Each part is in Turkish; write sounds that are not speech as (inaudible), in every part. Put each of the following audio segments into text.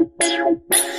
Thank you.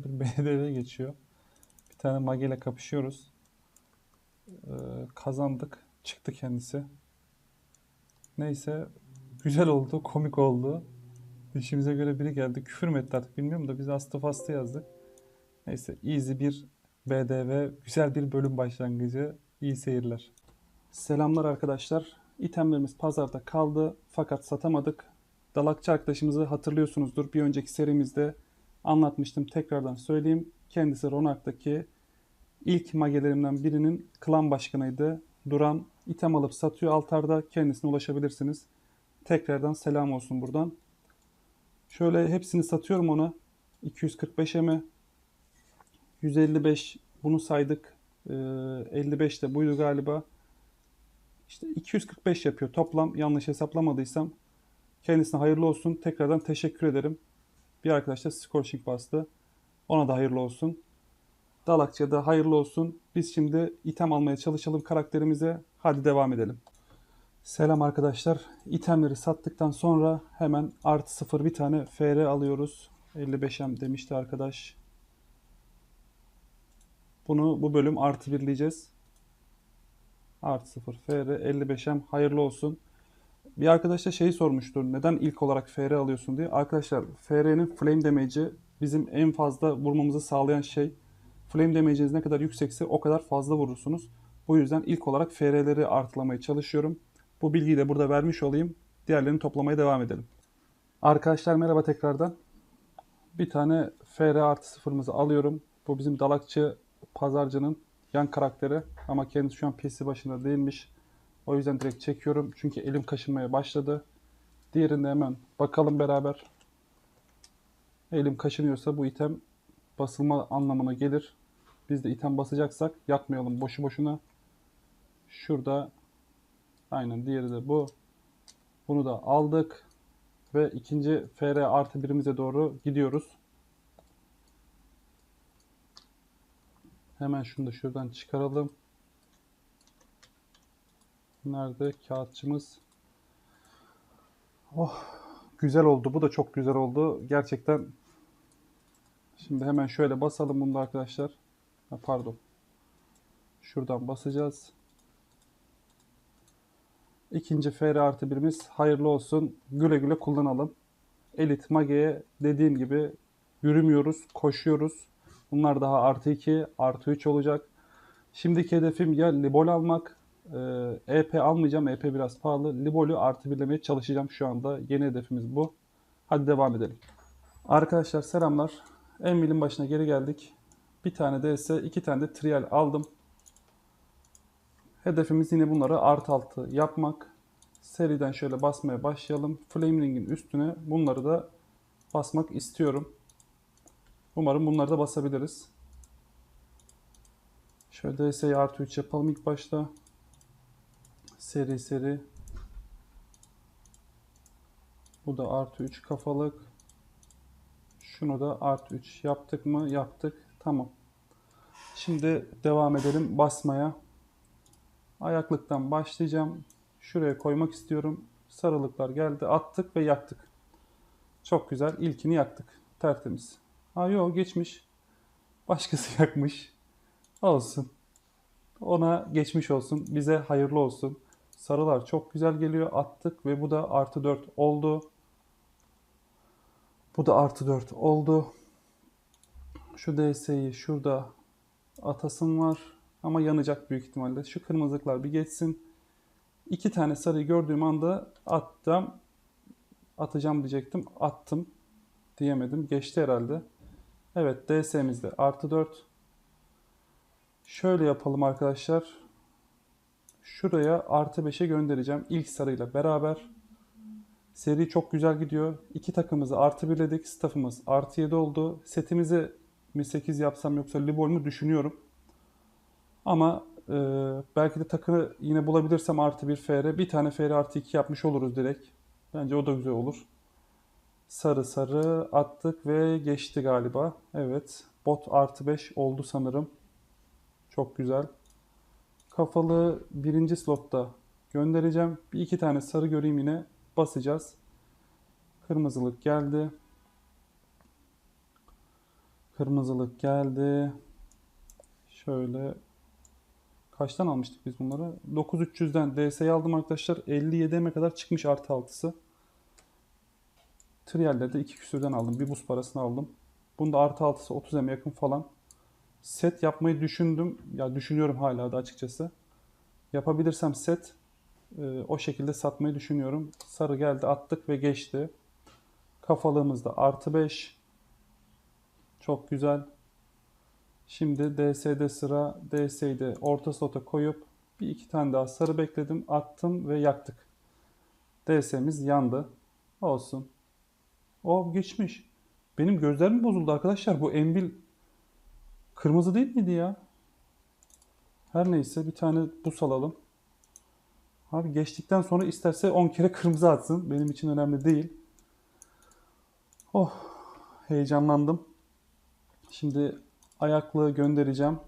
Eğlenceli bir BDV geçiyor. Bir tane Mage ile kapışıyoruz. Ee, kazandık. Çıktı kendisi. Neyse güzel oldu, komik oldu. İşimize göre biri geldi. Küfür mü etti artık bilmiyorum da biz astı fastı yazdık. Neyse easy bir BDV, güzel bir bölüm başlangıcı. İyi seyirler. Selamlar arkadaşlar. İtemlerimiz pazarda kaldı fakat satamadık. Dalakçı arkadaşımızı hatırlıyorsunuzdur. Bir önceki serimizde anlatmıştım. Tekrardan söyleyeyim. Kendisi Ronark'taki ilk magelerimden birinin klan başkanıydı. Duran item alıp satıyor altarda. Kendisine ulaşabilirsiniz. Tekrardan selam olsun buradan. Şöyle hepsini satıyorum ona. 245'e mi? 155 bunu saydık. Ee, 55 de buydu galiba. İşte 245 yapıyor toplam yanlış hesaplamadıysam. Kendisine hayırlı olsun. Tekrardan teşekkür ederim. Bir arkadaş da scorching bastı. Ona da hayırlı olsun. Dalakçı'ya da hayırlı olsun. Biz şimdi item almaya çalışalım karakterimize. Hadi devam edelim. Selam arkadaşlar. İtemleri sattıktan sonra hemen artı sıfır bir tane FR alıyoruz. 55M demişti arkadaş. Bunu bu bölüm artı birleyeceğiz. Artı 0 FR 55M hayırlı olsun. Bir arkadaş da şeyi sormuştur. Neden ilk olarak FR alıyorsun diye. Arkadaşlar FR'nin flame damage'i bizim en fazla vurmamızı sağlayan şey. Flame damage'iniz ne kadar yüksekse o kadar fazla vurursunuz. Bu yüzden ilk olarak FR'leri artılamaya çalışıyorum. Bu bilgiyi de burada vermiş olayım. Diğerlerini toplamaya devam edelim. Arkadaşlar merhaba tekrardan. Bir tane FR artı sıfırımızı alıyorum. Bu bizim dalakçı pazarcının yan karakteri. Ama kendisi şu an PC başında değilmiş. O yüzden direkt çekiyorum. Çünkü elim kaşınmaya başladı. Diğerinde hemen bakalım beraber. Elim kaşınıyorsa bu item basılma anlamına gelir. Biz de item basacaksak yakmayalım boşu boşuna. Şurada aynen diğeri de bu. Bunu da aldık. Ve ikinci FR artı birimize doğru gidiyoruz. Hemen şunu da şuradan çıkaralım. Nerede kağıtçımız? Oh, güzel oldu. Bu da çok güzel oldu. Gerçekten. Şimdi hemen şöyle basalım bunu da arkadaşlar. Ha, pardon. Şuradan basacağız. İkinci FR artı birimiz hayırlı olsun. Güle güle kullanalım. Elit Mage'ye dediğim gibi yürümüyoruz, koşuyoruz. Bunlar daha artı 2, artı 3 olacak. Şimdiki hedefim ya Libol almak, ee, EP almayacağım. EP biraz pahalı. Libol'ü artı birlemeye çalışacağım şu anda. Yeni hedefimiz bu. Hadi devam edelim. Arkadaşlar selamlar. Envil'in başına geri geldik. Bir tane DS, iki tane de trial aldım. Hedefimiz yine bunları artı altı yapmak. Seriden şöyle basmaya başlayalım. Flame Ring'in üstüne bunları da basmak istiyorum. Umarım bunları da basabiliriz. Şöyle DS'yi artı 3 yapalım ilk başta. Seri seri. Bu da artı 3 kafalık. Şunu da artı 3 yaptık mı? Yaptık. Tamam. Şimdi devam edelim basmaya. Ayaklıktan başlayacağım. Şuraya koymak istiyorum. Sarılıklar geldi. Attık ve yaktık. Çok güzel. İlkini yaktık. Tertemiz. Ha yok geçmiş. Başkası (laughs) yakmış. Olsun. Ona geçmiş olsun. Bize hayırlı olsun. Sarılar çok güzel geliyor. Attık ve bu da artı 4 oldu. Bu da artı 4 oldu. Şu DS'yi şurada atasım var. Ama yanacak büyük ihtimalle. Şu kırmızılıklar bir geçsin. İki tane sarıyı gördüğüm anda attım. Atacağım diyecektim. Attım. Diyemedim. Geçti herhalde. Evet DS'mizde artı 4. Şöyle yapalım arkadaşlar. Şuraya artı 5'e göndereceğim. İlk sarıyla beraber. Seri çok güzel gidiyor. İki takımızı artı birledik. Staff'ımız artı 7 oldu. Setimizi mi 8 yapsam yoksa Libol mu düşünüyorum. Ama e, belki de takı yine bulabilirsem artı bir FR. Bir tane FR artı 2 yapmış oluruz direkt. Bence o da güzel olur. Sarı sarı attık ve geçti galiba. Evet. Bot artı 5 oldu sanırım. Çok güzel. Kafalı birinci slotta göndereceğim. Bir iki tane sarı göreyim yine. Basacağız. Kırmızılık geldi. Kırmızılık geldi. Şöyle kaçtan almıştık biz bunları? 9300'den DS'yi aldım arkadaşlar. 57'ye kadar çıkmış artı altısı. Trial'de de 2 küsürden aldım. Bir buz parasını aldım. Bunda artı altısı 30'a yakın falan. Set yapmayı düşündüm. Ya düşünüyorum hala da açıkçası. Yapabilirsem set e, o şekilde satmayı düşünüyorum. Sarı geldi attık ve geçti. Kafalığımızda artı 5. Çok güzel. Şimdi DS'de sıra. DS'yi orta slota koyup bir iki tane daha sarı bekledim. Attım ve yaktık. DS'miz yandı. Olsun. O geçmiş. Benim gözlerim bozuldu arkadaşlar. Bu Envil kırmızı değil miydi ya? Her neyse bir tane bu salalım. Abi geçtikten sonra isterse 10 kere (laughs) kırmızı atsın. Benim için önemli değil. Oh heyecanlandım. Şimdi ayaklığı göndereceğim.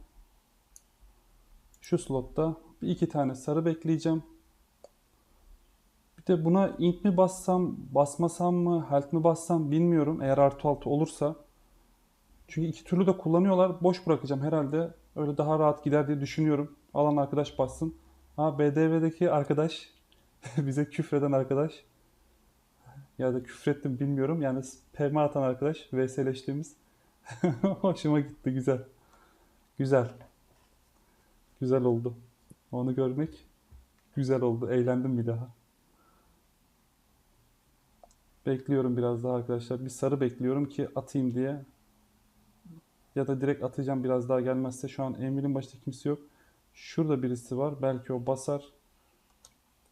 Şu slotta bir iki tane sarı bekleyeceğim. Bir de buna int mi bassam, basmasam mı, health mi bassam bilmiyorum. Eğer artı altı olursa. Çünkü iki türlü de kullanıyorlar. Boş bırakacağım herhalde. Öyle daha rahat gider diye düşünüyorum. Alan arkadaş bassın. Ha BDV'deki arkadaş (laughs) bize küfreden arkadaş ya da küfrettim bilmiyorum. Yani PM atan arkadaş VS'leştiğimiz (laughs) hoşuma gitti güzel. Güzel. Güzel oldu. Onu görmek güzel oldu. Eğlendim bir daha. Bekliyorum biraz daha arkadaşlar. Bir sarı bekliyorum ki atayım diye. Ya da direkt atacağım biraz daha gelmezse. Şu an Emir'in başta kimse yok. Şurada birisi var. Belki o basar.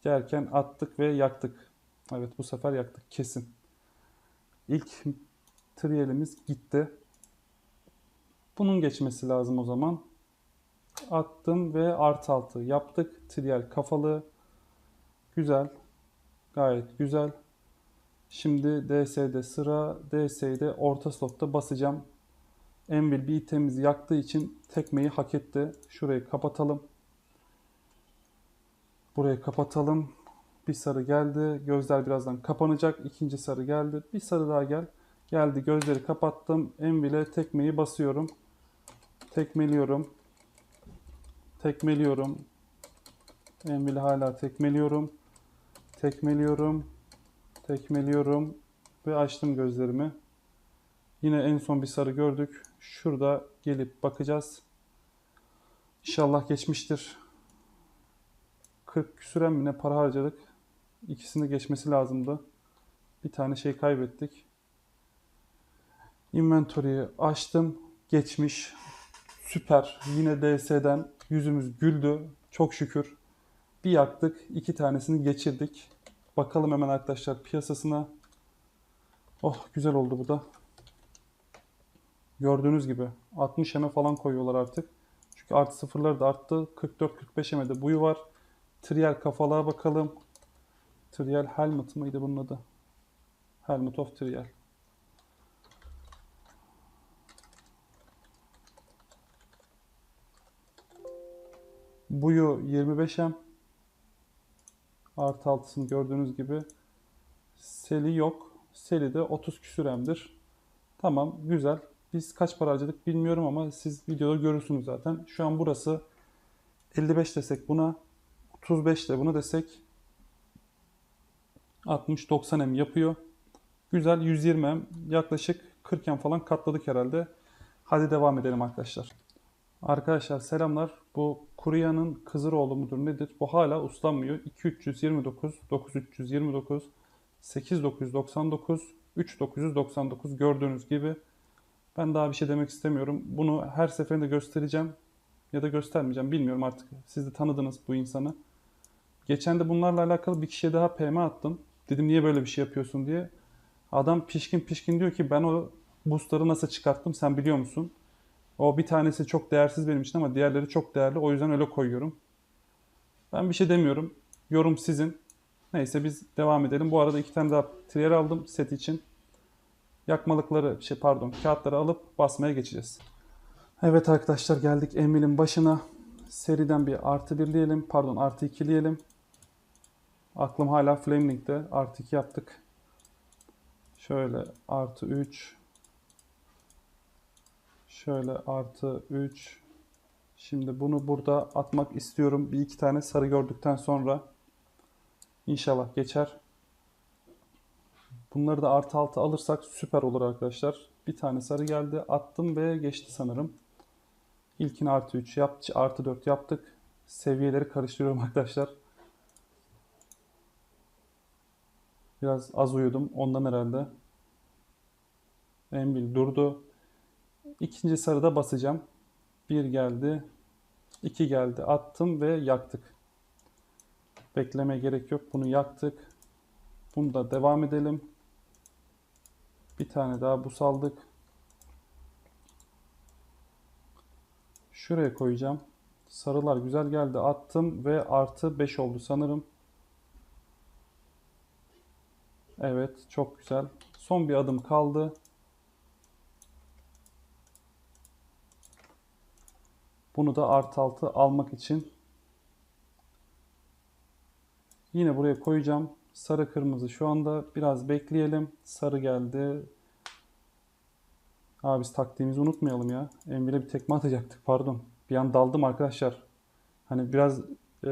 Derken attık ve yaktık. Evet bu sefer yaktık kesin. İlk triyelimiz gitti. Bunun geçmesi lazım o zaman. Attım ve artı altı yaptık. Triyel kafalı. Güzel. Gayet güzel. Şimdi DS'de sıra. DS'de orta slotta basacağım. Envil bir itemizi yaktığı için tekmeyi hak etti. Şurayı kapatalım. Burayı kapatalım. Bir sarı geldi. Gözler birazdan kapanacak. İkinci sarı geldi. Bir sarı daha gel. Geldi. Gözleri kapattım. Envil'e tekmeyi basıyorum. Tekmeliyorum. Tekmeliyorum. Envil'i hala tekmeliyorum. Tekmeliyorum. Tekmeliyorum. Ve açtım gözlerimi. Yine en son bir sarı gördük. Şurada gelip bakacağız. İnşallah geçmiştir. 40 küsüren mi ne para harcadık. İkisini geçmesi lazımdı. Bir tane şey kaybettik. Inventory'yi açtım. Geçmiş. Süper. Yine DS'den yüzümüz güldü. Çok şükür. Bir yaktık. iki tanesini geçirdik. Bakalım hemen arkadaşlar piyasasına. Oh güzel oldu bu da. Gördüğünüz gibi 60 eme falan koyuyorlar artık. Çünkü artı sıfırları da arttı. 44-45 emede buyu var. Trial kafalığa bakalım. Trial Helmet mıydı bunun adı? Helmet of Trial. Buyu 25M. Artı altısını gördüğünüz gibi. Seli yok. Seli de 30 küsür M'dir. Tamam güzel. Biz kaç para harcadık bilmiyorum ama siz videoda görürsünüz zaten. Şu an burası 55 desek buna 35 de bunu desek 60-90 M yapıyor. Güzel 120 M yaklaşık 40 M falan katladık herhalde. Hadi devam edelim arkadaşlar. Arkadaşlar selamlar. Bu Kurya'nın Kızıroğlu mudur nedir? Bu hala uslanmıyor. 2329, 9329, 8999, 3999 gördüğünüz gibi. Ben daha bir şey demek istemiyorum. Bunu her seferinde göstereceğim ya da göstermeyeceğim bilmiyorum artık. Siz de tanıdınız bu insanı. Geçen de bunlarla alakalı bir kişiye daha PM attım. Dedim niye böyle bir şey yapıyorsun diye. Adam pişkin pişkin diyor ki ben o boostları nasıl çıkarttım sen biliyor musun? O bir tanesi çok değersiz benim için ama diğerleri çok değerli. O yüzden öyle koyuyorum. Ben bir şey demiyorum. Yorum sizin. Neyse biz devam edelim. Bu arada iki tane daha trier aldım set için. Yakmalıkları, şey pardon, kağıtları alıp basmaya geçeceğiz. Evet arkadaşlar geldik Emil'in başına. Seriden bir artı birleyelim. Pardon artı ikileyelim. Aklım hala Flamelink'te. Artı 2 yaptık. Şöyle artı 3. Şöyle artı 3. Şimdi bunu burada atmak istiyorum. Bir iki tane sarı gördükten sonra. İnşallah geçer. Bunları da artı altı alırsak süper olur arkadaşlar. Bir tane sarı geldi. Attım ve geçti sanırım. İlkini artı 3 yap, artı 4 yaptık. Seviyeleri karıştırıyorum (laughs) arkadaşlar. Biraz az uyudum. Ondan herhalde. Embil durdu. İkinci sarıda basacağım. Bir geldi. iki geldi. Attım ve yaktık. Beklemeye gerek yok. Bunu yaktık. Bunda devam edelim. Bir tane daha bu saldık. Şuraya koyacağım. Sarılar güzel geldi. Attım ve artı 5 oldu sanırım. Evet çok güzel. Son bir adım kaldı. Bunu da artı altı almak için yine buraya koyacağım. Sarı kırmızı şu anda biraz bekleyelim. Sarı geldi. Aa biz taktiğimizi unutmayalım ya. Emre'ye bir tekme atacaktık pardon. Bir an daldım arkadaşlar. Hani biraz e,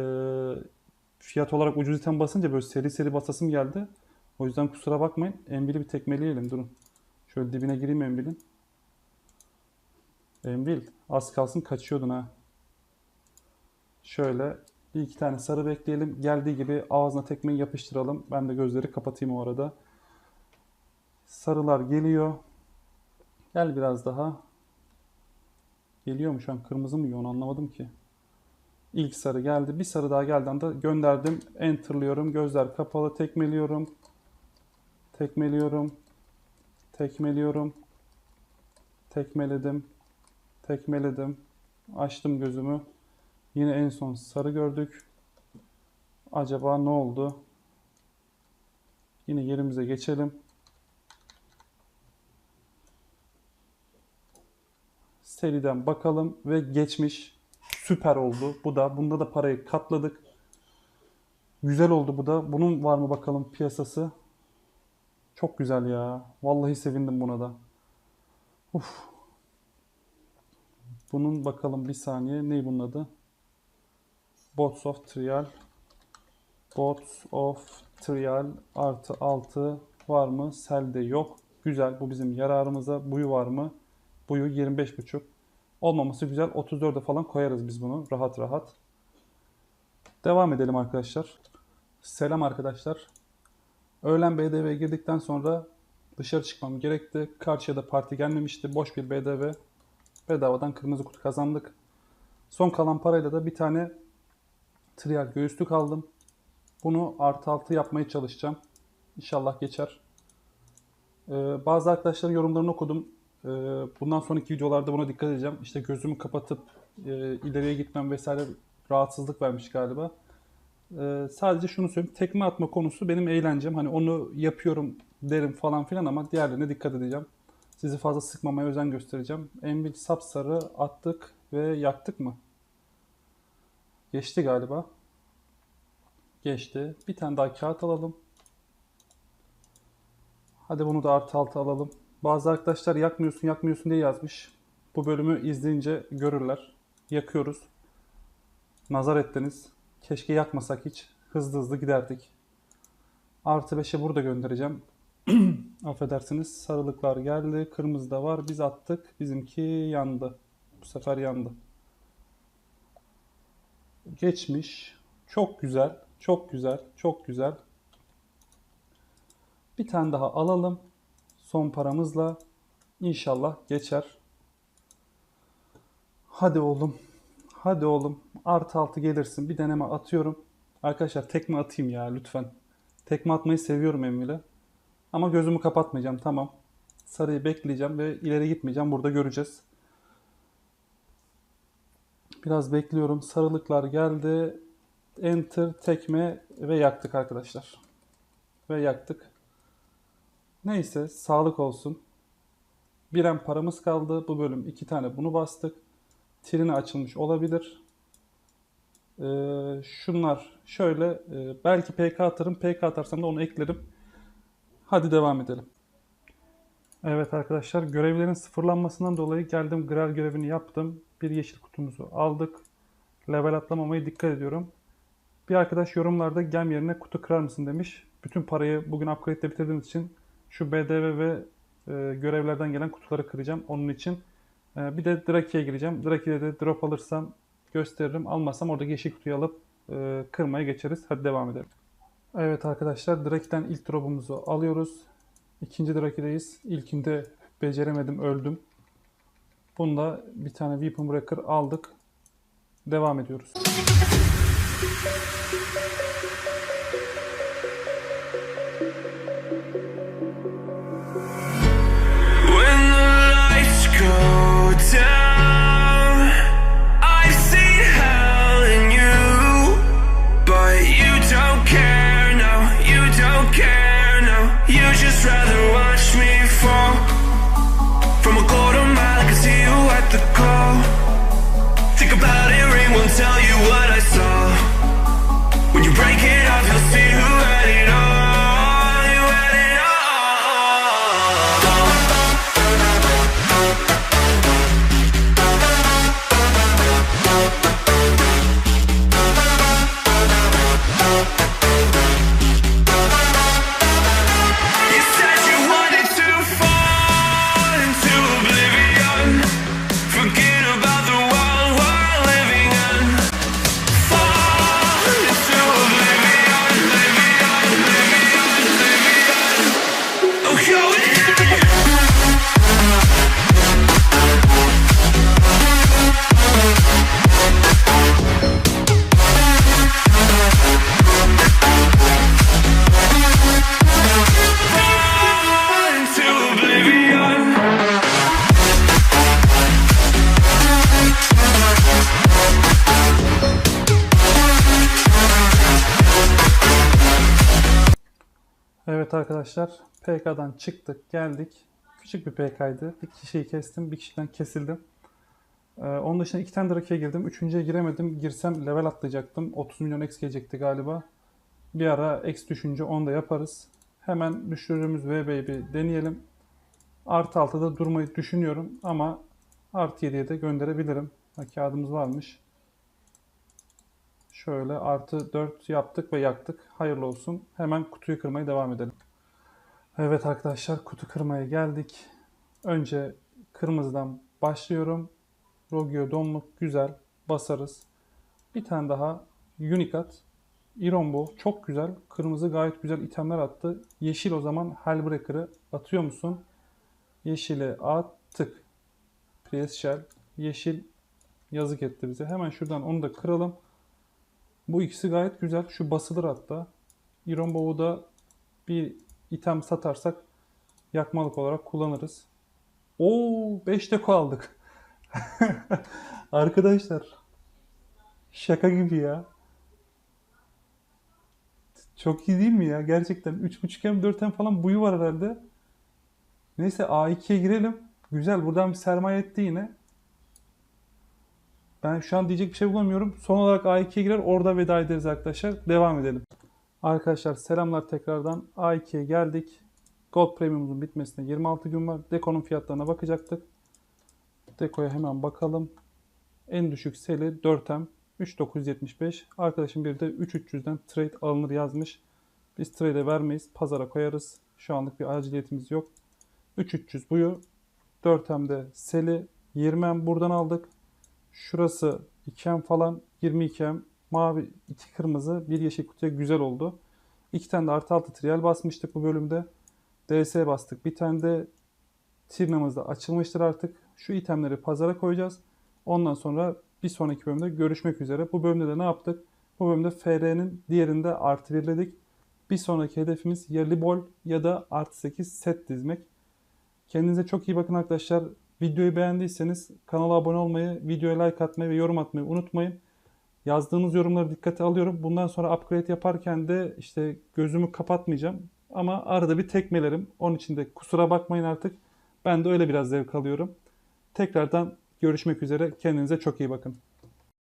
fiyat olarak ucuz item basınca böyle seri seri basasım geldi. O yüzden kusura bakmayın. Embil'i bir tekmeleyelim durun. Şöyle dibine gireyim Embil'in. Embil az kalsın kaçıyordun ha. Şöyle bir iki tane sarı bekleyelim. Geldiği gibi ağzına tekmeyi yapıştıralım. Ben de gözleri kapatayım o arada. Sarılar geliyor. Gel biraz daha. Geliyor mu şu an? Kırmızı mı onu anlamadım ki. İlk sarı geldi. Bir sarı daha geldi anda gönderdim. Enter'lıyorum. Gözler kapalı. Tekmeliyorum. Tekmeliyorum. Tekmeliyorum. Tekmeledim. Tekmeledim. Açtım gözümü. Yine en son sarı gördük. Acaba ne oldu? Yine yerimize geçelim. Seriden bakalım ve geçmiş. Süper oldu. Bu da. Bunda da parayı katladık. Güzel oldu bu da. Bunun var mı bakalım piyasası? Çok güzel ya. Vallahi sevindim buna da. Uf. Bunun bakalım bir saniye. Ne bunun adı? Bots of Trial. Bots of Trial artı 6 var mı? Selde yok. Güzel. Bu bizim yararımıza. Buyu var mı? Buyu 25.5. Olmaması güzel. 34'e falan koyarız biz bunu. Rahat rahat. Devam edelim arkadaşlar. Selam arkadaşlar. Öğlen BDV'ye girdikten sonra dışarı çıkmam gerekti. Karşıya da parti gelmemişti. Boş bir BDV. Bedavadan kırmızı kutu kazandık. Son kalan parayla da bir tane trial göğüslük aldım. Bunu artı altı yapmaya çalışacağım. İnşallah geçer. Ee, bazı arkadaşların yorumlarını okudum. Ee, bundan sonraki videolarda buna dikkat edeceğim. İşte gözümü kapatıp e, ileriye gitmem vesaire rahatsızlık vermiş galiba. Ee, sadece şunu söyleyeyim. Tekme atma konusu benim eğlencem. Hani onu yapıyorum derim falan filan ama diğerlerine dikkat edeceğim. Sizi fazla sıkmamaya özen göstereceğim. Envil sapsarı attık ve yaktık mı? Geçti galiba. Geçti. Bir tane daha kağıt alalım. Hadi bunu da artı altı alalım. Bazı arkadaşlar yakmıyorsun yakmıyorsun diye yazmış. Bu bölümü izleyince görürler. Yakıyoruz. Nazar ettiniz. Keşke yakmasak hiç. Hızlı hızlı giderdik. Artı 5'e burada göndereceğim. (clears throat) Affedersiniz. Sarılıklar geldi. Kırmızı da var. Biz attık. Bizimki yandı. Bu sefer yandı. Geçmiş. Çok güzel. Çok güzel. Çok güzel. Bir tane daha alalım. Son paramızla. İnşallah geçer. Hadi oğlum. Hadi oğlum. Artı altı gelirsin. Bir deneme atıyorum. Arkadaşlar tekme atayım ya lütfen. Tekme atmayı seviyorum Emre'yle. Ama gözümü kapatmayacağım. Tamam. Sarıyı bekleyeceğim ve ileri gitmeyeceğim. Burada göreceğiz. Biraz bekliyorum. Sarılıklar geldi. Enter, tekme ve yaktık arkadaşlar. Ve yaktık. Neyse sağlık olsun. Biren paramız kaldı. Bu bölüm iki tane bunu bastık. Trine açılmış olabilir. Ee, şunlar şöyle e, belki PK atarım. PK atarsam da onu eklerim. Hadi devam edelim. Evet arkadaşlar görevlerin sıfırlanmasından dolayı geldim Graal görevini yaptım. Bir yeşil kutumuzu aldık. Level atlamamaya dikkat ediyorum. Bir arkadaş yorumlarda gem yerine kutu kırar mısın demiş. Bütün parayı bugün upgrade'de bitirdiğimiz için şu BDV ve e, görevlerden gelen kutuları kıracağım. Onun için e, bir de Draki'ye gireceğim. Draki'de de drop alırsam gösteririm. Almazsam oradaki yeşil kutuyu alıp e, kırmaya geçeriz. Hadi devam edelim. Evet arkadaşlar Draki'den ilk drop'umuzu alıyoruz. İkinci Draki'deyiz. İlkinde beceremedim öldüm. Bunda bir tane Weapon Breaker aldık. Devam ediyoruz. Evet arkadaşlar PK'dan çıktık geldik. Küçük bir PK'ydı. Bir kişiyi kestim bir kişiden kesildim. Ee, onun dışında iki tane Drake'ye girdim. Üçüncüye giremedim. Girsem level atlayacaktım. 30 milyon X gelecekti galiba. Bir ara X düşünce onu da yaparız. Hemen düşürdüğümüz V-Baby deneyelim. Artı altıda durmayı düşünüyorum ama artı 7'ye de gönderebilirim. Ha, kağıdımız varmış. Şöyle artı 4 yaptık ve yaktık. Hayırlı olsun. Hemen kutuyu kırmaya devam edelim. Evet arkadaşlar kutu kırmaya geldik. Önce kırmızıdan başlıyorum. Rogio donluk güzel. Basarız. Bir tane daha Unicat. Irombo çok güzel. Kırmızı gayet güzel itemler attı. Yeşil o zaman Hellbreaker'ı atıyor musun? Yeşili attık. Priest Shell. Yeşil yazık etti bize. Hemen şuradan onu da kıralım. Bu ikisi gayet güzel. Şu basılır hatta. Irombo'yu da bir item satarsak yakmalık olarak kullanırız. Oo 5 deko aldık. (laughs) Arkadaşlar şaka gibi ya. Çok iyi değil mi ya? Gerçekten 3.5M 4M falan buyu var herhalde. Neyse A2'ye girelim. Güzel buradan bir sermaye etti yine. Ben şu an diyecek bir şey bulamıyorum. Son olarak A2'ye girer orada veda ederiz arkadaşlar. Devam edelim. Arkadaşlar selamlar tekrardan. A2'ye geldik. Gold Premium'un bitmesine 26 gün var. Deko'nun fiyatlarına bakacaktık. Deko'ya hemen bakalım. En düşük seli 4M 3975. Arkadaşım bir de 3300'den trade alınır yazmış. Biz trade'e vermeyiz. Pazara koyarız. Şu anlık bir aciliyetimiz yok. 3300 buyu. 4M'de seli 20M buradan aldık. Şurası 2M falan 22M. Mavi, iki kırmızı, bir yeşil kutuya güzel oldu. İki tane de artı altı trial basmıştık bu bölümde. DS bastık. Bir tane de Tirnamız da açılmıştır artık. Şu itemleri pazara koyacağız. Ondan sonra bir sonraki bölümde görüşmek üzere. Bu bölümde de ne yaptık? Bu bölümde FR'nin diğerinde artı birledik. Bir sonraki hedefimiz ya Libol ya da artı 8 set dizmek. Kendinize çok iyi bakın arkadaşlar. Videoyu beğendiyseniz kanala abone olmayı, videoya like atmayı ve yorum atmayı unutmayın. Yazdığınız yorumları dikkate alıyorum. Bundan sonra upgrade yaparken de işte gözümü kapatmayacağım. Ama arada bir tekmelerim. Onun için de kusura bakmayın artık. Ben de öyle biraz zevk alıyorum. Tekrardan görüşmek üzere. Kendinize çok iyi bakın.